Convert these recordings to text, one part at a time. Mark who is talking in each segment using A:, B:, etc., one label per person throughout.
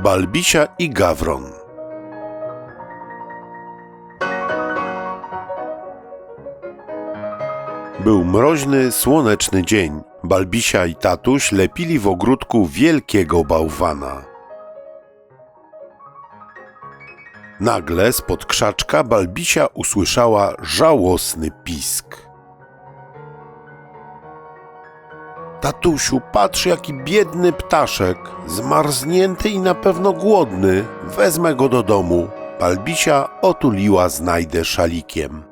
A: Balbisia i Gawron Był mroźny, słoneczny dzień. Balbisia i tatuś lepili w ogródku wielkiego bałwana. Nagle spod krzaczka Balbisia usłyszała żałosny pisk. Tatusiu, patrz jaki biedny ptaszek, zmarznięty i na pewno głodny. Wezmę go do domu. Balbisia otuliła znajdę szalikiem.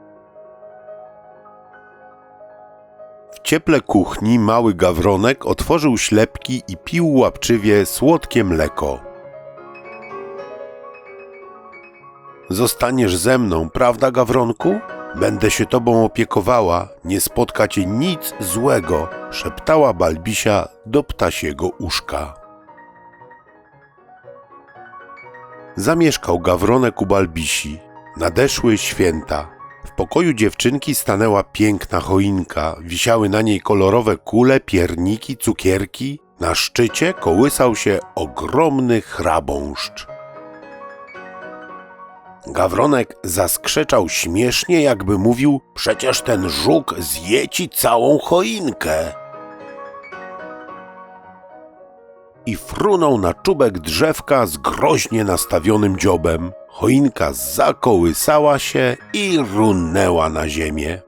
A: W cieple kuchni mały gawronek otworzył ślepki i pił łapczywie słodkie mleko. Zostaniesz ze mną, prawda, gawronku? Będę się tobą opiekowała, nie spotka cię nic złego, szeptała Balbisia do ptasiego uszka. Zamieszkał gawronek u Balbisi. Nadeszły święta. W pokoju dziewczynki stanęła piękna choinka, wisiały na niej kolorowe kule, pierniki, cukierki. Na szczycie kołysał się ogromny chrabąszcz. Gawronek zaskrzeczał śmiesznie, jakby mówił: Przecież ten żuk zje ci całą choinkę. I frunął na czubek drzewka z groźnie nastawionym dziobem. Choinka zakołysała się i runęła na ziemię.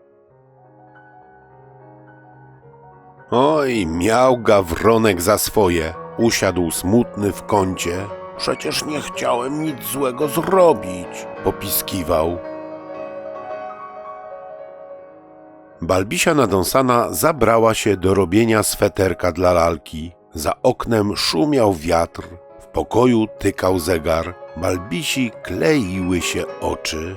A: Oj, miał Gawronek za swoje. Usiadł smutny w kącie. Przecież nie chciałem nic złego zrobić, popiskiwał. Balbisia nadąsana zabrała się do robienia sweterka dla lalki. Za oknem szumiał wiatr, w pokoju tykał zegar. Balbisi kleiły się oczy.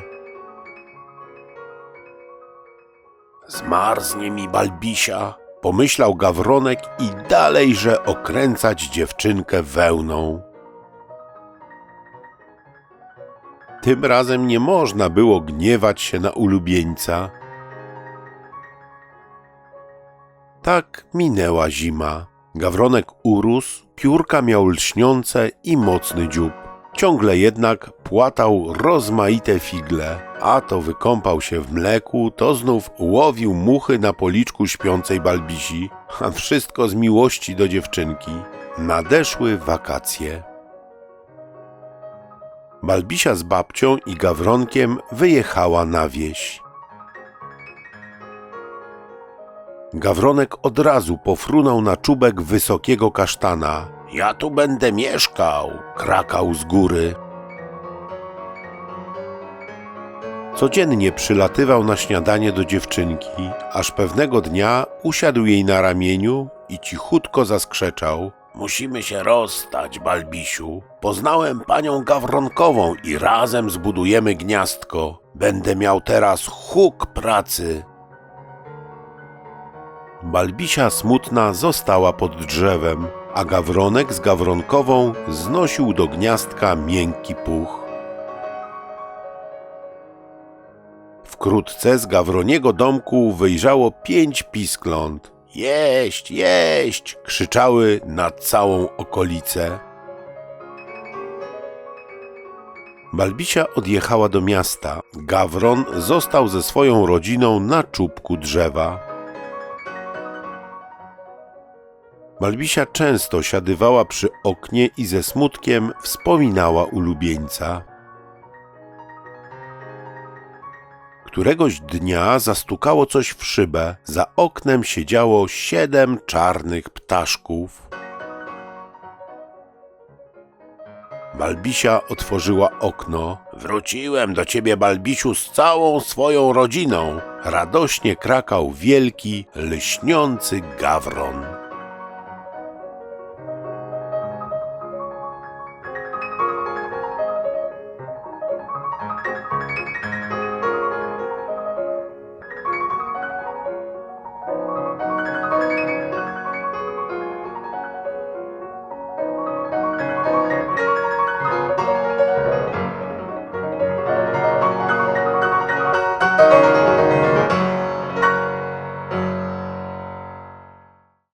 A: Zmarznie mi Balbisia, pomyślał Gawronek i dalejże okręcać dziewczynkę wełną. Tym razem nie można było gniewać się na ulubieńca. Tak minęła zima. Gawronek urósł, piórka miał lśniące i mocny dziób. Ciągle jednak płatał rozmaite figle, a to wykąpał się w mleku, to znów łowił muchy na policzku śpiącej Balbisi, a wszystko z miłości do dziewczynki. Nadeszły wakacje. Balbisia z babcią i Gawronkiem wyjechała na wieś. Gawronek od razu pofrunął na czubek wysokiego kasztana. Ja tu będę mieszkał, krakał z góry. Codziennie przylatywał na śniadanie do dziewczynki, aż pewnego dnia usiadł jej na ramieniu i cichutko zaskrzeczał. Musimy się rozstać, Balbisiu. Poznałem panią Gawronkową i razem zbudujemy gniazdko. Będę miał teraz huk pracy. Balbisia smutna została pod drzewem, a Gawronek z Gawronkową znosił do gniazdka miękki puch. Wkrótce z Gawroniego domku wyjrzało pięć piskląt. Jeść, jeść! krzyczały na całą okolicę. Balbisia odjechała do miasta. Gawron został ze swoją rodziną na czubku drzewa. Balbisia często siadywała przy oknie i ze smutkiem wspominała ulubieńca. Któregoś dnia zastukało coś w szybę. Za oknem siedziało siedem czarnych ptaszków. Balbisia otworzyła okno. Wróciłem do ciebie, Balbisiu, z całą swoją rodziną. Radośnie krakał wielki, lśniący gawron.